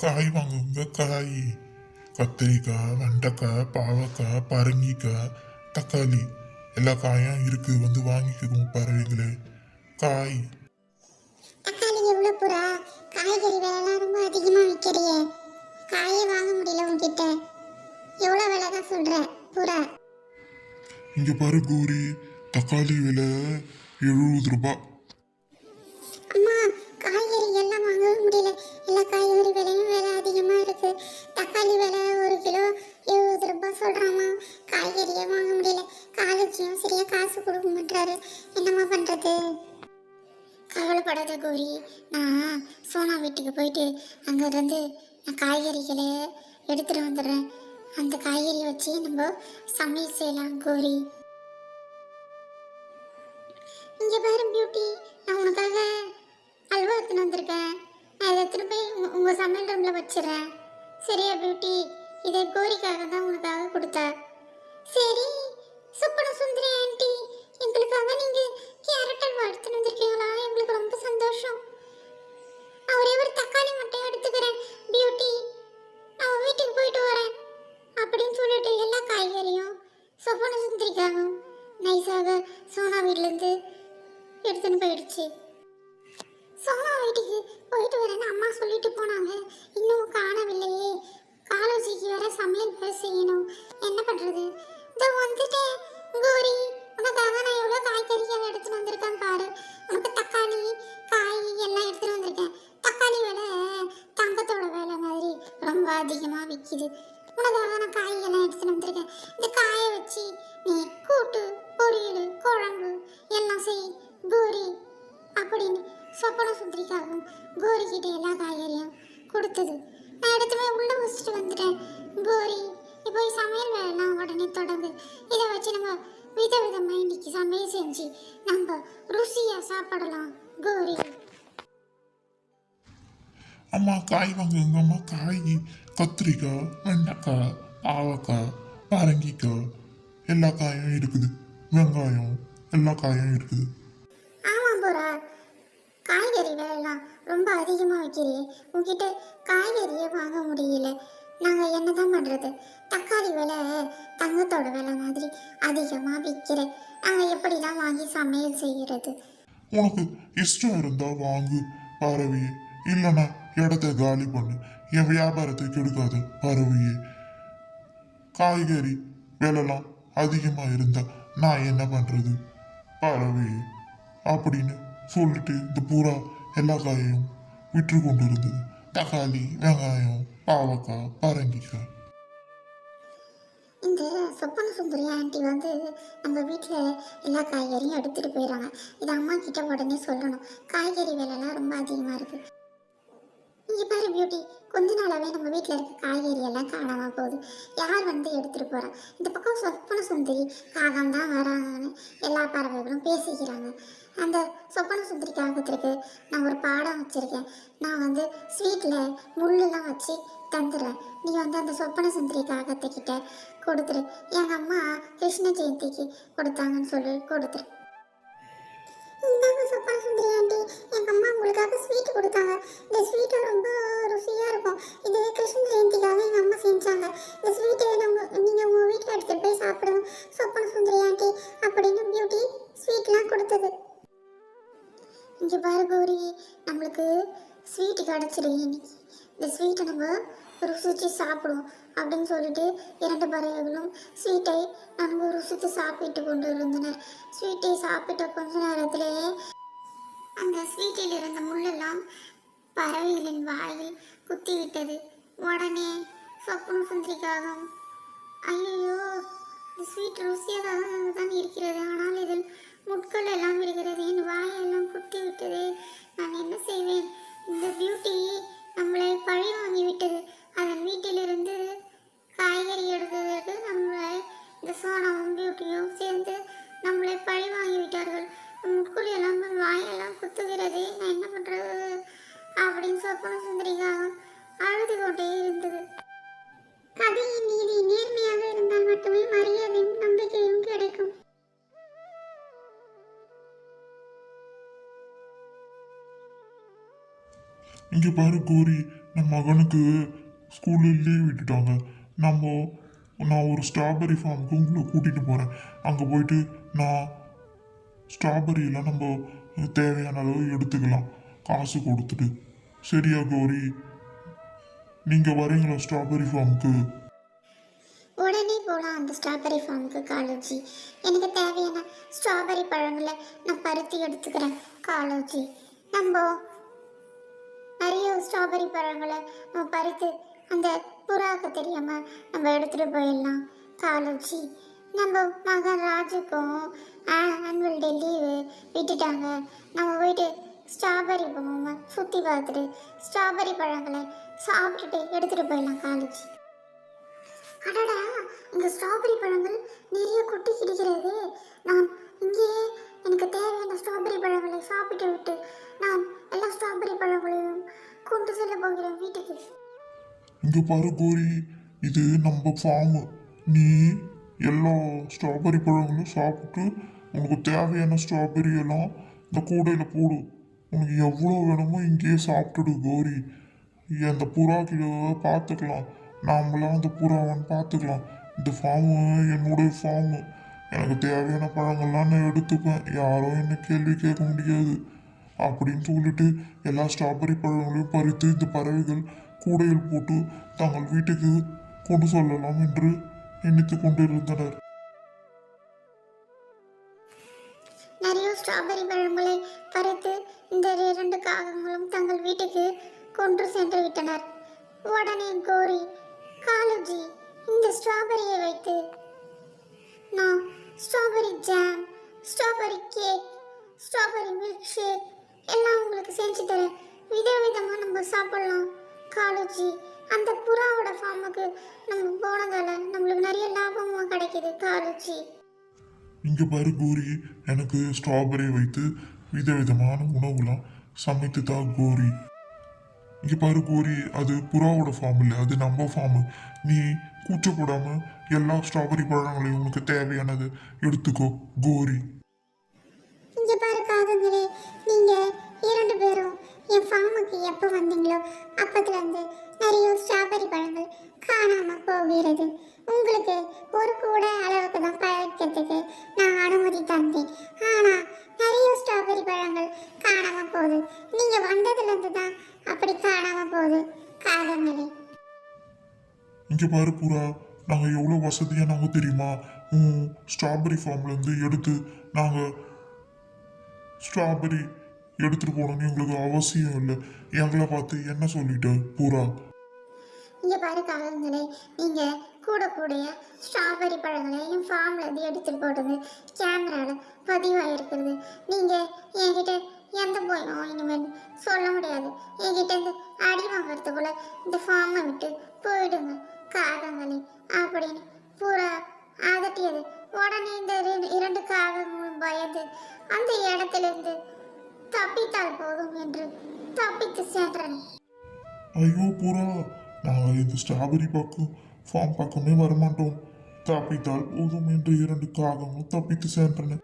காய் வாங்குங்க காய். கத்திரிக்காய் வெண்டைக்காய் பாவக்காய் பரங்கிக்காய் தக்காளி. எல்லா காயும் இருக்கு வந்து வாங்கிக்கோங்க பறவைகளே. காய். தக்காளி எவ்வளோ புறா. காய்கறி விலைலாம் ரொம்ப அதிகமாக விற்கிறியே காயே வாங்க முடியல உன்கிட்ட. எவ்வளோ விலை தான் சொல்கிற புறா? இங்க பாரு கௌரி தக்காளி விலை எழுபது ரூபாய் முடியல. எல்லா காய்கறி விலையும் விலை அதிகமாக இருக்கு. தக்காளி விலை ஒரு கிலோ எழுபது ரூபாய் சொல்கிறாமா காய்கறியே வாங்க முடியல. காலேஜையும் சரியா காசு கொடுக்க மாட்டாரு என்னம்மா பண்ணுறது கவலைப்படாத கோரி நான் சோனா வீட்டுக்கு போயிட்டு அங்கேருந்து நான் காய்கறிகளை எடுத்துகிட்டு வந்துடுறேன். அந்த காய்கறி வச்சு நம்ம சமையல் செய்யலாம் கோரி. இங்கே பாரு பியூட்டி உங்கள் சமையல் ரூமில் வச்சிடுறேன். சரியா பியூட்டி இதை கோரிக்காக தான் உனக்காக கொடுத்தா சரி சோனா வீட்டுக்கு போயிட்டு வரேன்னு அம்மா சொல்லிட்டு போனாங்க. இன்னும் காணவில்லையே. காலேஜிக்கு வர சமையல் வேற செய்யணும். என்ன பண்றது? இதோ வந்துட்டேன் கோரி உனக்காக நான் எவ்வளோ காய்கறிகள் எடுத்துட்டு வந்திருக்கேன் பாரு. உனக்கு தக்காளி காய் எல்லாம் எடுத்துட்டு வந்திருக்கேன். தக்காளி விலை தங்கத்தோட விலை மாதிரி ரொம்ப அதிகமாக விற்கிது உனக்காக நான் காய்கெல்லாம் எடுத்துட்டு வந்திருக்கேன். இந்த காயை வச்சு நீ கூட்டு பொரியல் குழம்பு எல்லாம் செய். கோரி அப்படின்னு சொப்பன சுந்தரிக்காகவும் கோரி கிட்ட எல்லா காய்கறியும் கொடுத்தது. நான் எடுத்துமே உள்ள வச்சுட்டு வந்துட்டேன். கோரி இப்போ சமையல் வேலைலாம் உடனே தொடங்கு. இதை வச்சு நம்ம வித விதமாக இன்னைக்கு சமையல் செஞ்சு நம்ம ருசியாக சாப்பிடலாம். கோரி. அம்மா காய் வாங்குங்க அம்மா காய் கத்திரிக்காய் வெண்டைக்காய் பாவக்காய் பரங்கிக்காய். எல்லா காயும் இருக்குது. வெங்காயம் எல்லா காயும் இருக்குது. காய்கறி விலைலாம் ரொம்ப அதிகமாக வைக்கிறியே உங்ககிட்ட காய்கறியே வாங்க முடியல. நாங்கள் என்ன தான் பண்ணுறது தக்காளி விலை தங்கத்தோட விலை மாதிரி அதிகமாக விற்கிறேன் நாங்கள் எப்படி தான் வாங்கி சமையல் செய்கிறது உனக்கு இஷ்டம் இருந்தால் வாங்கு பறவையே இல்லைன்னா இடத்த காலி பண்ணு. என் வியாபாரத்தை கெடுக்காத பறவையே காய்கறி விலைலாம் அதிகமாக இருந்தால் நான் என்ன பண்ணுறது பறவையே அப்படின்னு சொல்லிட்டு இந்த பூரா எல்லா காயையும் விற்று கொண்டு இருந்தது தக்காளி வெங்காயம் பாவக்காய் பரங்கிக்காய். இந்த சொப்பன சுந்தரி ஆண்டி வந்து நம்ம வீட்டில் எல்லா காய்கறியும் எடுத்துகிட்டு போயிடுறாங்க இது அம்மா கிட்ட உடனே சொல்லணும். காய்கறி விலைலாம் ரொம்ப அதிகமாக இருக்குது இங்கே பாரு பியூட்டி கொஞ்ச நாளாகவே நம்ம வீட்டில் இருக்க காய்கறி எல்லாம் காணாமல் போகுது. யார் வந்து எடுத்துகிட்டு போகிறா இந்த பக்கம் சொப்பன சுந்தரி காகம் தான் வராங்கன்னு எல்லா பறவைகளும் பேசிக்கிறாங்க. அந்த சொப்பன சுந்தரி காகத்திற்கு நான் ஒரு பாடம் வச்சுருக்கேன். நான் வந்து ஸ்வீட்டில் முள்ளெல்லாம் வச்சு தந்துடுறேன். நீ வந்து அந்த சொப்பன சுந்தரி காகத்துக்கிட்ட கொடுத்துரு. எங்கள் அம்மா கிருஷ்ண ஜெயந்திக்கு கொடுத்தாங்கன்னு சொல்லி கொடுத்துரு. நம்மளுக்கு ஸ்வீட்டு கிடச்சிரு இன்னைக்கு. இந்த ஸ்வீட்டை நம்ம ருசித்து சாப்பிடுவோம் அப்படின்னு சொல்லிட்டு இரண்டு பறவைகளும் ஸ்வீட்டை நன்கு ருசித்து சாப்பிட்டு கொண்டு இருந்தனர். ஸ்வீட்டை சாப்பிட்ட கொஞ்ச நேரத்திலேயே அந்த ஸ்வீட்டில் இருந்த முள்ளெல்லாம் பறவைகளின் வாயில் குத்திவிட்டது. உடனே சொப்பன சுந்தரிக்காகவும் ஐயோ இந்த ஸ்வீட் ருசியாக தான் இருக்கிறது. ஆனால் இதில் முட்கள் எல்லாம் விடுகிறது என் வாயெல்லாம் குத்தி விட்டது. நான் என்ன செய்வேன்? இந்த பியூட்டி நம்மளை பழி வாங்கி இங்கே பாரு கோரி நம்ம மகனுக்கு ஸ்கூலில் லீவ் விட்டுட்டாங்க. நம்ம நான் ஒரு ஸ்ட்ராபெரி ஃபார்முக்கு உங்களை கூட்டிகிட்டு போகிறேன் அங்கே போயிட்டு நான் ஸ்ட்ராபெரியில் நம்ம தேவையான அளவு எடுத்துக்கலாம். காசு கொடுத்துட்டு. சரியா கோரி? நீங்கள் வரீங்களா ஸ்ட்ராபெரி ஃபார்முக்கு உடனே போகலாம் அந்த ஸ்ட்ராபெரி ஃபார்முக்கு காலோஜி. எனக்கு தேவையான ஸ்ட்ராபெரி பழங்களை நான் பருத்தி எடுத்துக்கிறேன் காலோஜி. நம்ம நிறைய ஸ்ட்ராபெரி பழங்களை நம்ம பறித்து அந்த புறாவுக்கு தெரியாமல் நம்ம எடுத்துகிட்டு போயிடலாம். காலேஜி நம்ம மகன் ராஜுக்கும் ஆனுவல் டே லீவு விட்டுட்டாங்க. நம்ம போயிட்டு ஸ்ட்ராபெரி போவோம் சுற்றி பார்த்துட்டு ஸ்ட்ராபெரி பழங்களை சாப்பிட்டுட்டு எடுத்துகிட்டு போயிடலாம் காலேஜ் அடடா இங்கே ஸ்ட்ராபெரி பழங்கள் நிறைய கொட்டி கிடைக்கிறது. நான் இங்கேயே எனக்கு தேவையான ஸ்ட்ராபெரி பழங்களை சாப்பிட்டு விட்டு இங்க பாரு கோரி இது நம்ம ஃபார்மு நீ எல்லா ஸ்ட்ராபெரி பழங்களும் சாப்பிட்டு உனக்கு தேவையான ஸ்ட்ராபெரி எல்லாம் இந்த கூடையில் போடு. உனக்கு எவ்வளோ வேணுமோ இங்கேயே சாப்பிட்டுடு கோரி. அந்த புறா கிழவை பார்த்துக்கலாம் நாமளாம் அந்த புறாவன் பார்த்துக்கலாம் இந்த ஃபார்மு என்னுடைய ஃபார்மு எனக்கு தேவையான பழங்கள்லாம் நான் எடுத்துப்பேன். யாரும் என்ன கேள்வி கேட்க முடியாது. அப்படின்னு சொல்லிட்டு எல்லா ஸ்ட்ராபெரி பழங்களையும் பறித்து இந்த பறவைகள் கூடையில் போட்டு தங்கள் வீட்டுக்கு கொண்டு செல்லலாம் என்று நினைத்துக் கொண்டிருந்தனர். நிறைய ஸ்ட்ராபெரி பழங்களை பறித்து இந்த இரண்டு காகங்களும் தங்கள் வீட்டுக்கு கொண்டு சென்று விட்டனர். உடனே கோரி காலுஜி இந்த ஸ்ட்ராபெரியை வைத்து நான் strawberry jam strawberry cake strawberry milk shake எல்லாம் உங்களுக்கு செஞ்சு தரேன். விதவிதமாக நம்ம சாப்பிடலாம். காலேஜி அந்த புறாவோட ஃபார்முக்கு நம்ம போனதால நம்மளுக்கு நிறைய லாபமும் கிடைக்குது காலேஜி இங்க பாரு கோரி எனக்கு ஸ்ட்ராபெரி வைத்து விதவிதமான உணவுலாம் சமைத்து தா கோரி. இங்க பாரு கோரி அது புறாவோட ஃபார்ம் இல்லை அது நம்ம ஃபார்மு நீ கூச்சப்படாம எல்லா ஸ்ட்ராபெரி பழங்களையும் உனக்கு தேவையானது எடுத்துக்கோ கோரி. எப்போ வந்தீங்களோ அப்பத்துலேருந்து நிறைய ஸ்ட்ராபெரி பழங்கள் காணாமல் போகிறது. உங்களுக்கு ஒரு கூட அளவுக்கு தான் பழக்கிறதுக்கு நான் அனுமதி தந்தேன். ஆனா நிறைய ஸ்ட்ராபெரி பழங்கள் காணாமல் போகுது. நீங்க வந்ததுலேருந்து தான் அப்படி காணாமல் போகுது. காகங்களே இங்கே பாரு புறா நாங்கள் எவ்வளவு வசதியாக நாங்கள் தெரியுமா? ஸ்ட்ராபெரி ஃபார்ம்லேருந்து எடுத்து நாங்கள் ஸ்ட்ராபெரி எடுத்துட்டு போகணும்னு எங்களுக்கு அவசியம் இல்லை. எங்களை பார்த்து என்ன சொல்லிட்ட பூரா? இங்க பாரு காகங்களே நீங்க கூட கூடிய ஸ்ட்ராபெரி பழங்களையும் ஃபார்ம்ல இருந்து எடுத்துட்டு போடுறது கேமரால பதிவாயிருக்கிறது நீங்க என்கிட்ட எந்த போயும் இனிமேல் சொல்ல முடியாது. என்கிட்ட இருந்து அடி வாங்குறதுக்குள்ள இந்த ஃபார்மை விட்டு போயிடுங்க. காகங்களே அப்படின்னு பூரா அதட்டியது. உடனே இந்த இரண்டு காகங்களும் பயந்து அந்த இடத்துல இருந்து தப்பித்தால் போதும் என்று தப்பித்து சென்றன ஐயோ புறா நாங்கள் இந்த ஸ்ட்ராபெரி பக்கம் ஃபார்ம் பக்கமே வரமாட்டோம். தப்பித்தால் போதும் என்று இரண்டு காகமும் தப்பித்து சென்றன